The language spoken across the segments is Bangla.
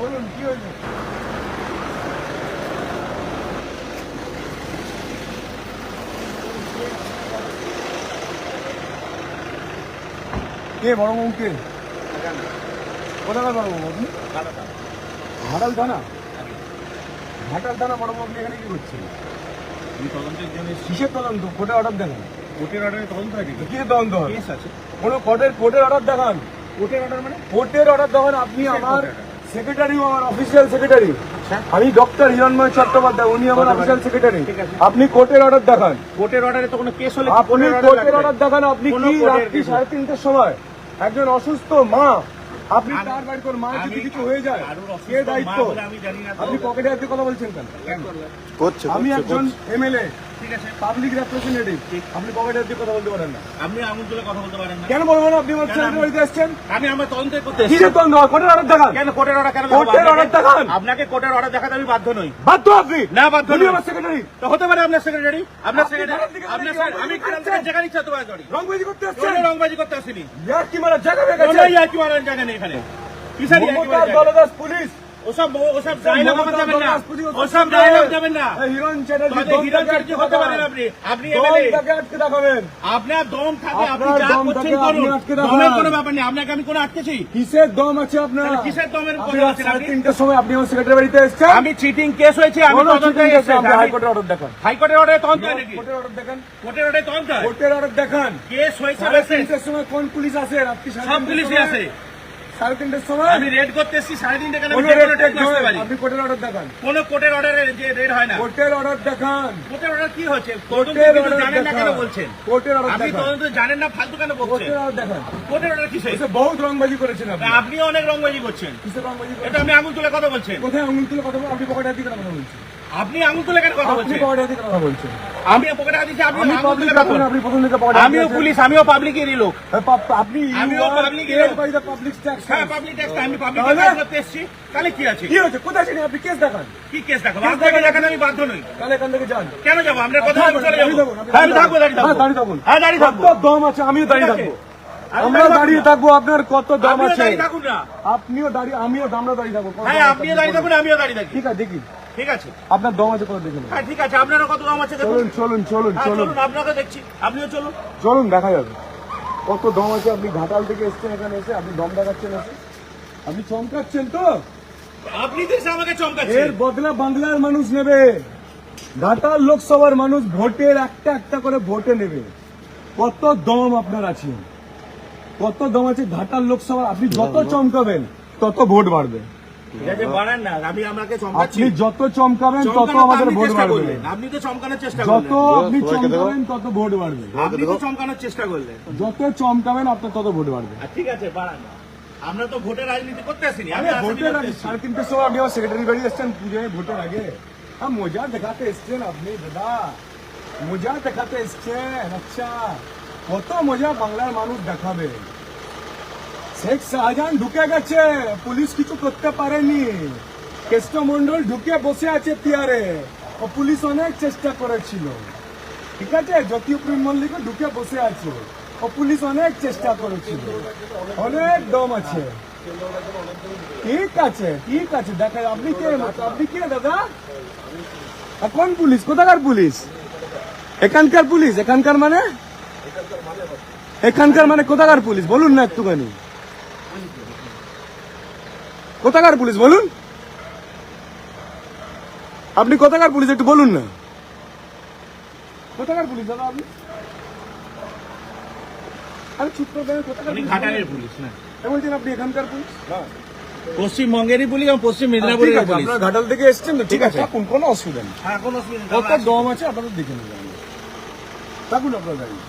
বলুন কি হয়েছে কে বড় বাবু কে? কোথাকার বড় বাবু আপনি? ঘাটাল থানা? ঘাটাল থানা বড় বাবু আপনি এখানে কি করছেন? তদন্তের জন্য কিসের তদন্ত? কোর্টে অর্ডার দেখান। কোর্টের অর্ডারে তদন্ত নাকি? কিসের তদন্ত আছে। কোর্টের কোর্টের অর্ডার দেখান। কোর্টের অর্ডার মানে? কোর্টের অর্ডার দেখান আপনি আমার? সেক্রেটারি আমার অফিসিয়াল সেক্রেটারি আমি ডক্টর হিরণময় চট্টোপাধ্যায় উনি আমার অফিসিয়াল সেক্রেটারি আপনি কোর্টের অর্ডার দেখান। কোর্টের অর্ডারে তো কোনো কেস হলে আপনি কোর্টের অর্ডার দেখান আপনি কি রাত্রি সাড়ে তিনটের সময় একজন অসুস্থ মা আপনি তার বাড়ি করে মা যদি কিছু হয়ে যায় কে দায়িত্ব। আপনি পকেটে হাতে কথা বলছেন কেন? কেন? করছে আমি একজন এমএলএ ঠিক আছে। পাবলিক রেপ্রেজেন্টেটিভ আপনি পকেটে হাতে কথা বলতে পারেন না। আপনি আঙুল তুলে কথা বলতে পারেন না। কেন বলবেন আপনি আমার ছেলের বাড়িতে এসছেন? আমি আমার তদন্ত করতে কি যে তদন্ত? কোর্টের অর্ডার দেখান। কেন কোর্টের অর্ডার কেন কোর্টের দেখাবো? দেখান। আপনাকে- কোর্টের অর্ডার দেখাতে আমি বাধ্য নই। বাধ্য আপনি? না, বাধ্য উনি নই। আমার সেক্রেটারি তো হতে পারে আপনার সেক্রেটারি আপনার সেক্রেটারি আপনার আমি রংবাজি তোমার করতে কোনো রংবাজি করতে আসিনি। ইয়ার কি মারা জায়গা হয়ে গেছে। কোনো ইয়ার্কি জায়গা নেই। এখানে। কিসের ইয়ার্কি মমতাজ মারার জায়গা? দলদাস পুলিশ। ওসব ওসব ডায়লগ আমার যাবেন না। ওসব ডায়লগ যাবেন না। হিরণ চ্যাটার্জি হিরণ চ্যাটার্জি হতে পারেন দেখান। আপনি? আপনি এমএলএ আটকে দেখাবেন আপনার দম থাকে আপনি যা করছেন করুন। আপনি আটকে দেখান। দমের কোনো ব্যাপার নেই। আপনাকে আমি কোনো আটকেছি? কিসের দম আছে আপনার? কিসের দমের আপনি কথা রাত বলছেন সাড়ে আপনি? তিনটের সময় আপনি আমার সেক্রেটারি বাড়িতে এসছেন? আমি চিটিং কেস হয়েছে আমি তদন্তে এসেছি। হাইকোর্টের অর্ডার দেখান। হাইকোর্টের অর্ডারে তদন্ত নাকি? কোর্টের অর্ডার দেখান। কোর্টের অর্ডারে তদন্ত কোর্টের অর্ডার দেখান। কেস হয়েছে সময় কোন পুলিশ আসে রাত্রি সব পুলিশই আছে। সাড়ে তিনটের সময়? আমি রেড করতে এসেছি সাড়ে তিনটে কেন আপনি কোর্টের অর্ডার দেখান। কোনো কোর্টের অর্ডারে যে রেড হয় না। কোর্টের অর্ডার দেখান। কোর্টের অর্ডার কি হচ্ছে? কোর্টের অর্ডার জানেন না কেন বলছেন? কোর্টের অর্ডার আপনি তদন্ত জানেন না ফালতু কেন বলছেন? কোর্টের অর্ডার দেখান। কোর্টের অর্ডার এসে বহুত রংবাজি করেছেন আপনি। অনেক রংবাজি করছেন। কিসের রংবাজি এটা আমি আঙুল তুলে কথা বলছেন কোথায় আঙুল তুলে কথা আপনি পকেটে কথা বলছেন। আপনি আঙুল তুলে কেন কথা আপনি বলছেন? পকেটে কথা বলছেন। পকেটে দিচ্ছি আপনি। আপনি প্রথম পকেটে আমিও পুলিশ আমিও পাবলিকেরই লোক আপনি আমিও পাবলিক ট্যাক্স হ্যাঁ পাবলিক ট্যাক্স আমি পাবলিক ট্যাক্স করতে এসেছি। তাহলে কি আছে? কি হয়েছে? কোথায় ছিলেন আপনি কেস দেখান। কি কেস দেখাবো? আপনাকে দেখান। আমি বাধ্য নই। তাহলে এখান থেকে যান। কেন যাব? আপনার কথা আমি চলে দাঁড়িয়ে যাব। হ্যাঁ আমি থাকব দাঁড়িয়ে হ্যাঁ, থাকব। দাঁড়িয়ে থাকুন। হ্যাঁ দাঁড়িয়ে থাকব। দম আছে? আমিও দাঁড়িয়ে থাকব। আমরা দাঁড়িয়ে দাঁড়িয়ে থাকব। আপনার কত দাম আছে? আপনিও দাঁড়িয়ে আমিও আমরা দাঁড়িয়ে থাকব। হ্যাঁ আপনিও দাঁড়িয়ে থাকুন আমিও দাঁড়িয়ে থাকি। ঠিক আছে দেখি। ঠিক আছে? আপনার দম আছে কত দেখে হ্যাঁ ঠিক আছে। আপনারও কত দাম আছে চলুন চলুন চলুন হ্যাঁ চলুন। আপনাকে দেখছি। আপনিও চলুন। চলুন দেখা যাবে। কত দম আছে? আপনি ঘাটাল থেকে এসছেন এখানে এসে? আপনি দম দেখাচ্ছেন এসে? আপনি চমকাচ্ছেন তো? আপনি তো আমাকে এর চমকাচ্ছেন বদলা বাংলার মানুষ নেবে। ঘাটাল লোকসভার মানুষ ভোটের একটা একটা করে ভোটে নেবে। কত দম আপনার আছে? কত দম আছে ঘাটাল লোকসভা আপনি যত চমকাবেন তত ভোট বাড়বে। ঠিক আছে বাড়ান না। আমি আমাকে চমকাচ্ছি আপনি যত চমকাবেন তত আমাদের ভোট বাড়বে। আপনি তো চমকানোর চেষ্টা যত আপনি চমকাবেন তত ভোট বাড়বে। আপনি তো চমকানোর চেষ্টা করলেন। যত চমকাবেন আপনার তত ভোট বাড়বে। ঠিক আছে বাড়ান আমরা তো ভোটের রাজনীতি করতে আসিনি। আমি আরে রাজনীতি ভোটের আগে সাড়ে তিনটের সময় আপনি আমার সেক্রেটারি বাড়ি এসছেন পুজোয় ভোটের আগে। হ্যাঁ মজা দেখাতে এসছেন আপনি দাদা। মজা দেখাতে এসছেন আচ্ছা। কত মজা বাংলার মানুষ দেখাবে শেখ শাহজাহান ঢুকে গেছে। পুলিশ কিছু করতে পারেনি। ঢুকে বসে আছে ও পুলিশ অনেক চেষ্টা ঠিক আছে? ঢুকে বসে আছে। ও পুলিশ অনেক চেষ্টা করেছিল। অনেক দম আছে। ঠিক আছে ঠিক আছে। আপনি কে? আপনি কে দাদা? পুলিশ? কোথাকার পুলিশ? এখানকার পুলিশ? এখানকার মানে? এখানকার মানে কোথাকার পুলিশ? বলুন না একটুখানি। কোথাকার পুলিশ বলুন? আপনি কোথাকার পুলিশ একটু বলুন না। কোথাকার পুলিশ দাদা আপনি? আরে চুপ করে কোথাকার ঘাটালের পুলিশ না? বলছেন আপনি এখানকার পুলিশ? পশ্চিমবঙ্গেরই পুলিশ এবং পশ্চিম ঠিক মেদিনীপুরের পুলিশ। আপনারা ঘাটাল থেকে এসছেন তো ঠিক আছে। কোনো অসুবিধা নেই। হ্যাঁ কোনো অসুবিধা নেই, কত দম আছে আপনাদের দেখে নেবেন। থাকুন আপনারা দাঁড়িয়ে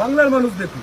বাংলার মানুষ দেখুন।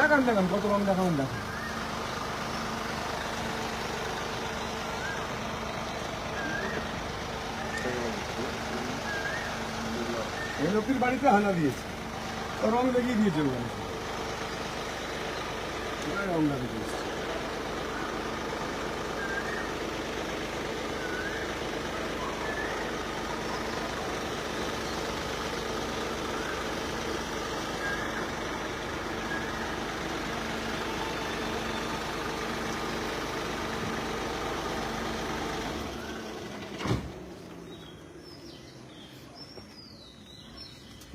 দেখান দেখান, কত রং দেখান দেখান। এই লোকের বাড়িতে হানা দিয়েছে। রং দেখিয়ে দিয়েছে ওখানে। রং দেখিয়ে দিয়েছে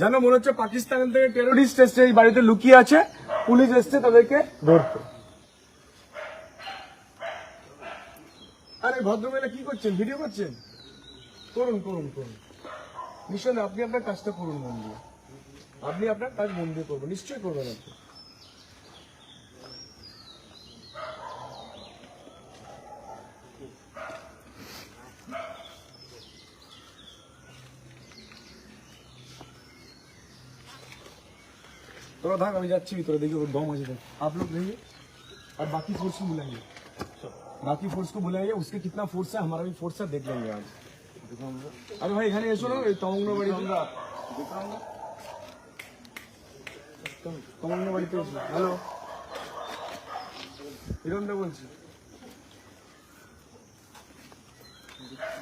যেন মনে হচ্ছে পাকিস্তান থেকে টেরোরিস্ট এসছে, এই বাড়িতে লুকিয়ে আছে, পুলিশ এসছে তাদেরকে ধরতে। আরে ভদ্রমহিলা, কি করছেন? ভিডিও করছেন? করুন করুন করুন। নিশ্চয় আপনি আপনার কাজটা করুন মন্দির আপনি আপনার কাজ মন্দির করবেন, নিশ্চয়ই করবেন আপনি। थोड़ा भाग अभी जाच्छी भी थोड़ा देखिए वो दम मजे तक आप लोग रहिए और बाकी फोर्स को बुलाइए बाकी फोर्स को बुलाइए उसके कितना फोर्स है हमारा भी फोर्स है देख लेंगे आज अरे भाई এখানে এসো না এই তমঙ্গ বাড়িতে তমঙ্গ বাড়িতে এসো হ্যালো হিরণ দা বলছি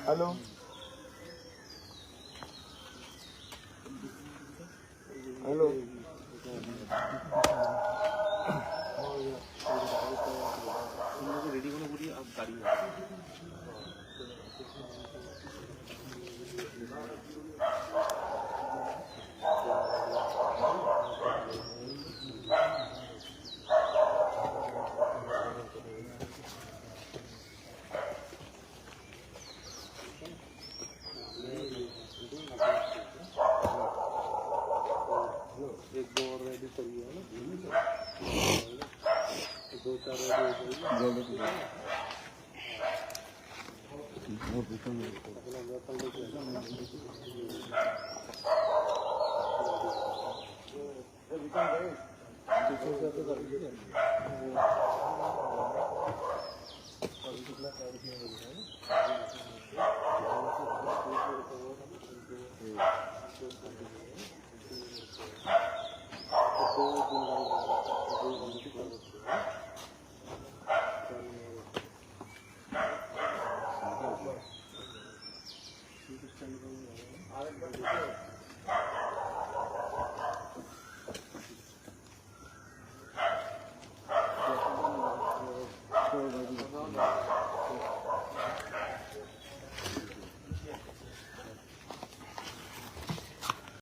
হ্যালো হ্যালো करिए है ना दो चार Thank you. tudo.